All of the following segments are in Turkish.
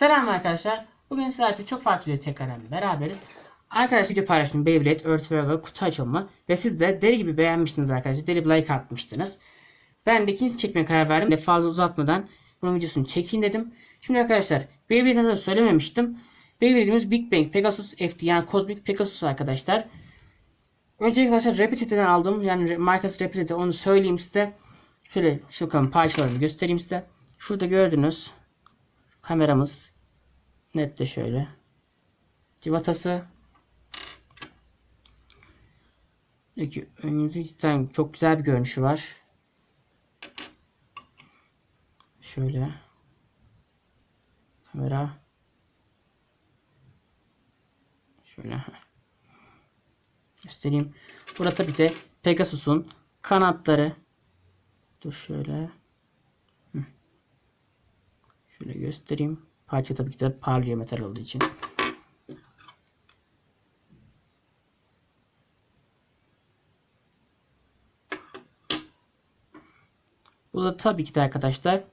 Selam arkadaşlar. Bugün sizlerle çok farklı bir tekrardan beraberiz. Arkadaşlar video paylaştım Beyblade Earth Virgo kutu açılımı ve siz de deli gibi beğenmiştiniz arkadaşlar. Deli bir like atmıştınız. Ben de ikincisi çekmeye karar verdim. De fazla uzatmadan bunun videosunu çekeyim dedim. Şimdi arkadaşlar Beyblade'den de söylememiştim. Beyblade'imiz Big Bang Pegasus FT yani Cosmic Pegasus arkadaşlar. Öncelikle arkadaşlar Repetitiv'den aldım. Yani markası Repetitive onu söyleyeyim size. Şöyle şu bakalım parçalarını göstereyim size. Şurada gördünüz. Kameramız. Net de şöyle. Civatası. Peki önünüzü cidden çok güzel bir görünüşü var. Şöyle. Kamera. Şöyle. Göstereyim. Burada tabii de Pegasus'un kanatları. Dur şöyle. Şöyle göstereyim. Parça tabii ki de parlıyor metal olduğu için. Bu da tabii ki de arkadaşlar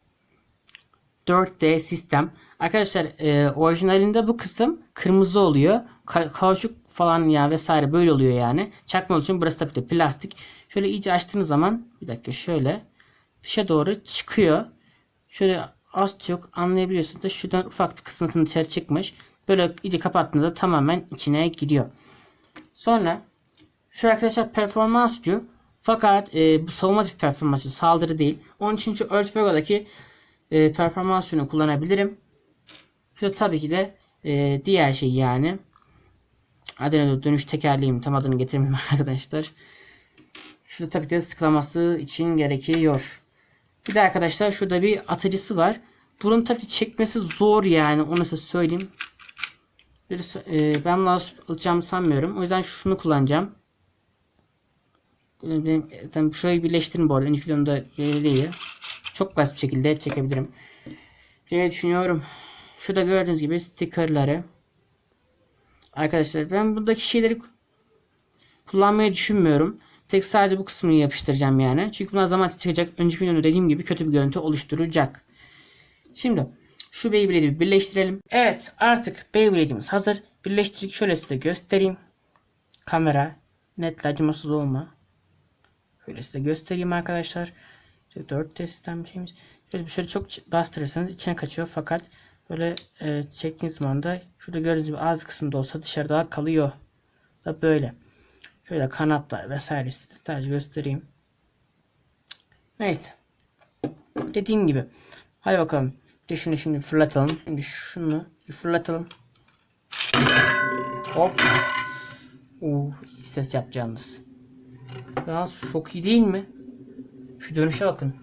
4D sistem. Arkadaşlar e, orijinalinde bu kısım kırmızı oluyor. Ka kauçuk falan ya vesaire böyle oluyor yani. Çakma için burası tabii de plastik. Şöyle iyice açtığınız zaman bir dakika şöyle dışa doğru çıkıyor. Şöyle az çok anlayabiliyorsunuz da şuradan ufak bir kısmının dışarı çıkmış. Böyle iyice kapattığınızda tamamen içine giriyor. Sonra şu arkadaşlar performansçu fakat e, bu savunma tipi performansçu saldırı değil. Onun için şu Earth Virgo'daki e, performans şunu kullanabilirim. Şu tabii ki de e, diğer şey yani. Adına dönüş tekerleğim tam adını getirmedim arkadaşlar. Şurada tabii ki de sıkılaması için gerekiyor. Bir de arkadaşlar şurada bir atıcısı var. Bunun tabii çekmesi zor yani onu size söyleyeyim. E, ben bunu alacağımı sanmıyorum. O yüzden şunu kullanacağım. Benim, tabii şurayı birleştirin bu arada. Önceki videomda böyle değil. Çok basit bir şekilde çekebilirim. Diye düşünüyorum. Şurada gördüğünüz gibi stickerları. Arkadaşlar ben buradaki şeyleri kullanmayı düşünmüyorum. Tek sadece bu kısmını yapıştıracağım yani. Çünkü bunlar zaman çıkacak. Önceki videomda dediğim gibi kötü bir görüntü oluşturacak. Şimdi şu Beyblade'i birleştirelim. Evet artık Beyblade'imiz hazır. Birleştirdik. Şöyle size göstereyim. Kamera. Netle acımasız olma. Şöyle size göstereyim arkadaşlar. İşte 4 sistem şeyimiz. Şöyle, şöyle çok bastırırsanız içine kaçıyor. Fakat böyle e, çektiğiniz zaman da şurada gördüğünüz gibi bir kısımda olsa dışarıda kalıyor. Da böyle. Şöyle kanatlar vesaire sadece göstereyim. Neyse. Dediğim gibi. Hadi bakalım. Düşünü şimdi fırlatalım. Şimdi şunu bir fırlatalım. Hop. İyi ses yaptı yalnız. Yalnız çok iyi değil mi? Şu dönüşe bakın.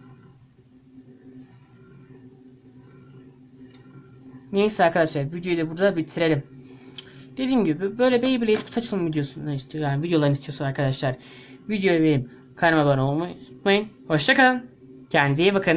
Neyse arkadaşlar videoyu da burada bitirelim. Dediğim gibi böyle Beyblade kutu açılım videosunu istiyor yani videolarını istiyorsa arkadaşlar videoyu beğenip kanalıma abone olmayı unutmayın. Hoşçakalın. Kendinize iyi bakın.